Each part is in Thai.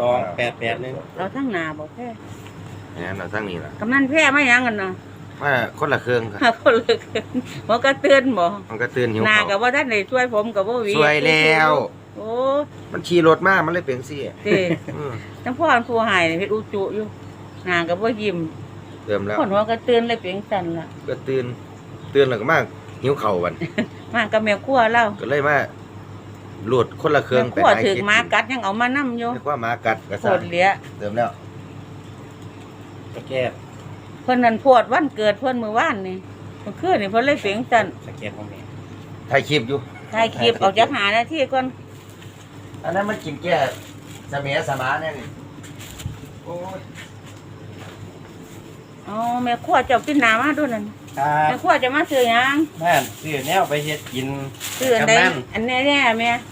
สองแปดแปดหนึ่ง เราทั้งหนาบ่แพ้เนี่ยเราทั้งนี้ล่ะกำนันแพ้มาหยังกันเนาะว่าคนละเครื่องครับหาคนเลิกหัวก็เตือนบ่มันก็ตื่นหิวหนาเขาก็บ่ทันได้ช่วยผมก็บ่หวีสวยแล้ว โอ้มันขี่รถมามันเลยเป็นซี่ติอืมจังพ่ออันผู้หายนี่เฮ็ดอุจุอยู่หนาก็บ่ยิ้มเติมแล้วคนหัวก็เตือนเลยเปยงสันล่ะก็ตื่นตื่นแล้วก็มาหิวเข่าววัน มากับแม่ครัวเราก็เลยมา หลุดคนละเครื่องแม่ไปครัวหาถึงกินหมากัดยังเอามานํอยู่ไม่ว่าหมากัดกระโคสัตรเหลี้ยเติมแล้วสแก็ตเพิ่นนั่นโพดวันเกิดเพิ่นมื้อวานนี่เมื่อคืนนี่เพิ่นเลยเปยงสันสแก็ตของแม่ถ่ายคลิปอยู่ ถ่ายคลิปออกจากหานาทีก่อนอันนั้นมันกินแก่สมัยสมาเนี่ยนี่โอ้ยอ๋อแม่ครัวเจ้ากินหนามาด้วยนั่นครัแม่บครัวจะมาซื้อหยังแม่นซื้อแนวไปเฮ็ดกินซื้ออันใดกำนันอันแน่ๆแม่เ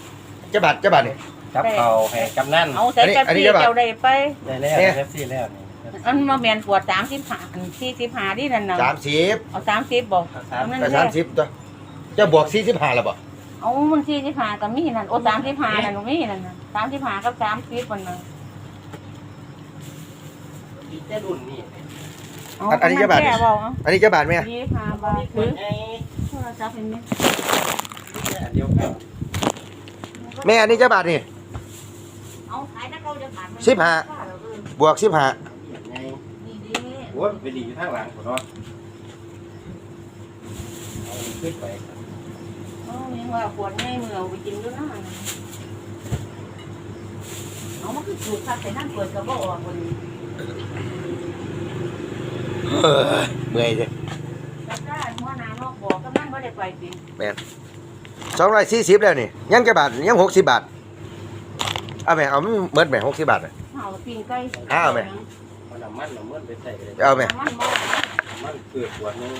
จะบัดเจะบัดนี่กับเขาวให้กำนันเอาใส่อันนี้กะอันนี้จะแบบปิเจ้าได้ไป ได้แล้วเนี่ย เอฟซีแล้วนี่อันมาแม่นปวด35อัน45ดินั่นน่ะสามสิบเอา30บ่สามนั่นแต่แหสามละสิบตัวเจะบวกสี่สิบห้าแล้วบ่เอามัน45ก็มีนั่นโอ้35นั่นก็มีนั่นน่ะ35กับ30มันน่ะอีเจ้ารุ่นนี่เอาอันนี้จะบาทบ่เอาอันนี้เจะบาดไหม25บาทคถืนอไอ้โทรศัพท์เห็นไหมเดียวกัน แม่อันนี้เจะบาดนี่ เอาขายนะเขาจะบาทสิบห้า บวกสิบห้าไงนี่ดิโอ้ยไปดีอยู่ทางหลังผมเนาะเอาขึ้นไปโอ้ยังว่าปวดง่ายมือเอาไปกินด้วยนะเอามาคือสูตรคักใส่นั่นเปิดกระบอกออกคนนี้เอ้ยเมื่อยเลย แล้วก็หัวหน้านอกบอกกำลังไม่ได้ไปสิ สองร้อยสี่สิบแล้วนี่ยังเจะบาทยังหกสิบบาทเอาไหมเอามันเบิดไหมหกสิบบาทน่ะ เอาปิ้งไก่เอาไหมมันน้ำมันน้ำมันไปใส่เลยเอาไหมน้ำมันหม้อน้ำมันเกิดขวดหนึง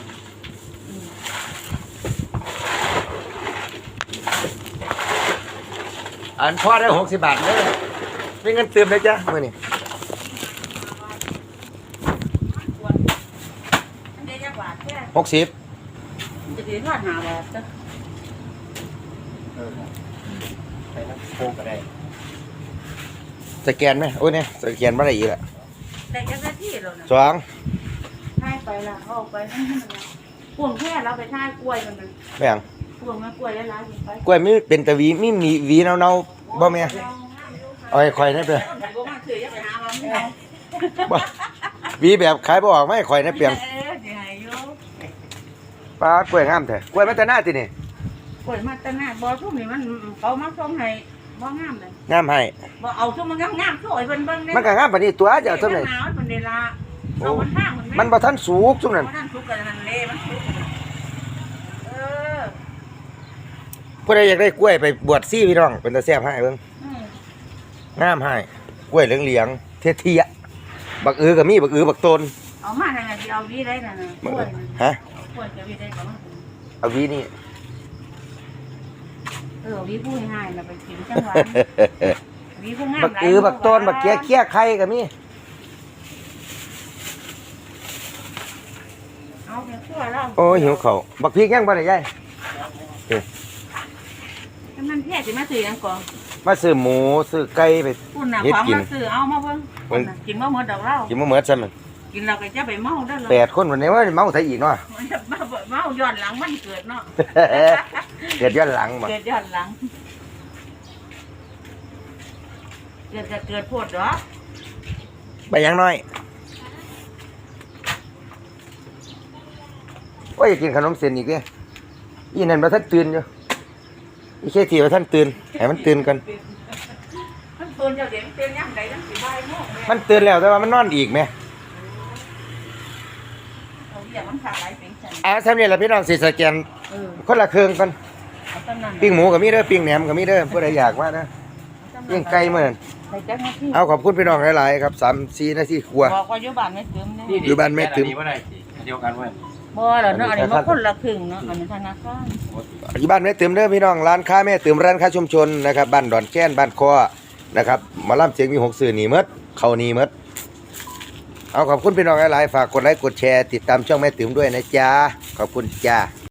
อันพ่อได้หกสิบบาทเลยไม่เงินเติมเลยจ้ะมื่อนี้ขวดอันเดียวจะบาทแค่หกสิบจะได้ทอดหาบาทจ้ะเออใส่น้ำโคกก็ได้สแกนไหมโอ้ยเนี่ยสแกนมาได้อีกละได้จังหน้าที่แล้วนะสองท่ายไปละเอาไปให้มันละพวงแค่เราไปท่ายกล้วยมันเลยแม่งพวงมากล้วยแล้วร้ายไปกล้วยมีเป็นแตะวีมีมีหวีเนาๆบ่แม่เอาให้ข่อยนะเปียบ่มาถืออย่าไปหาว่าไม่เอาบ่หวีแบบขายบ่ออกไม่ให้ข่อยนะเปียงเออเดี๋ยวให้อยู่ปลากล้วยงามแท้กล้วยมันจะหน้าตินี่ กล้วยมาแตหนาบ่ทุ่มนี่มันเขามาส่งให้บ่งามเลยงามให้บ่เอาทุ่มมันงามๆโถ่ไอ้เพิ่นเบิ่งเด้มันก็งามปานนี้ตัวเจ้าเท่าไหร่หนาวมันเดลาเอามันทางมันมันบ่ทันสุกซุมนั้นบ่ทันสุกกันนั่นเละมันสุกเออผู้ใดอยากได้กล้วยไปบวชซี่พี่น้องเป็นตาแซ่บให้เบิ่งอืมงามให้กล้วยเหลืองๆเทียๆบักอือก็มีบักอือบักต้นเอามานั่นน่ะสิเอาวีได้นั่นน่ะกบักล้วยอือนั่นฮะกล้วยจะวีได้ก็มาเอาหวีนี่ เออวีผู้ให้น่ะไปกินจังหวะวีผู้งามบักอือบักต้นบักเกี้ยเกี้ยไข่ก็มีเอาไปคั่วแล้วโอ้ยหิวข้าวบักพริกยังบ่ได้ยายมันแท้สิมาซื้อหยังก่อนมาซื้อหมูซื้อไก่ไป ปุ่นน่ะเฮ็ดของกิน มาซื้อเอามาเบิ่งเบิ่งปุ่นน่ะกินบ่หมดดอกเรากินบ่เหมือนซั่นมันกินเราก็จะไปเมาได้เลยแปดคนวันนี้ว่าเมาใส่อีกเนาะ มันจะมาเบิดเมาย้อนหลังมันเกิดเนาะ เกิดย้อนหลังบ่เกิดย้อนหลัง เกิดก็เกิดโพดเหรอไปยังน้อยโอ้ยอยากกินขนมเส้นอีกเด้อีนั่นบ่ทันตื่นอยู่อีเคทีว่าท่านตื่นให้มันตื่นก่อนมันตื่นเจ้าเดี๋ยวมันตื่นยามใดจังสิบ่ายโมงแม่มันตื่นแล้วแต่ว่ามันนอนอีกแหมเอาเรียกมันขาดหลายเป็นฉันอ่าสำเร็จแล้วพี่น้องสิสแกนเออคนละเครื่องกัน เอาตำนั้นปิ้งหมูก็มีเด้อปิ้งแหนมก็มีเด้อผู้ใดอยากมานะปิ้งไก่มื้อนั้นไปจังหน้าที่เอาขอบคุณพี่น้องหลายๆครับ3 4นาทีครัว บอกว่าอยู่บ้านไม่ตื่มเนี่ย อยู่บ้านแม่ติ๋มอันนี้บ่ได้สิเดียวกันเว้ยบ่แล้วเนาะอันนี้มันคนละครึ่งเนาะอันนี้ธนาคารอยู่บ้านแม่ติ๋มเด้อพี่น้องร้านค้าแม่ติ๋มร้านค้าชุมชนนะครับบ้านดอนแก้นบ้านคอนะครับหมาล่ำเสียงมีหกสื่อหนีหมดเข้าหนีหมดเอาขอบคุณพี่น้องหลายๆฝากกดไลค์กดแชร์ติดตามช่องแม่ติ๋มด้วยนะจ๊ะขอบคุณจ้า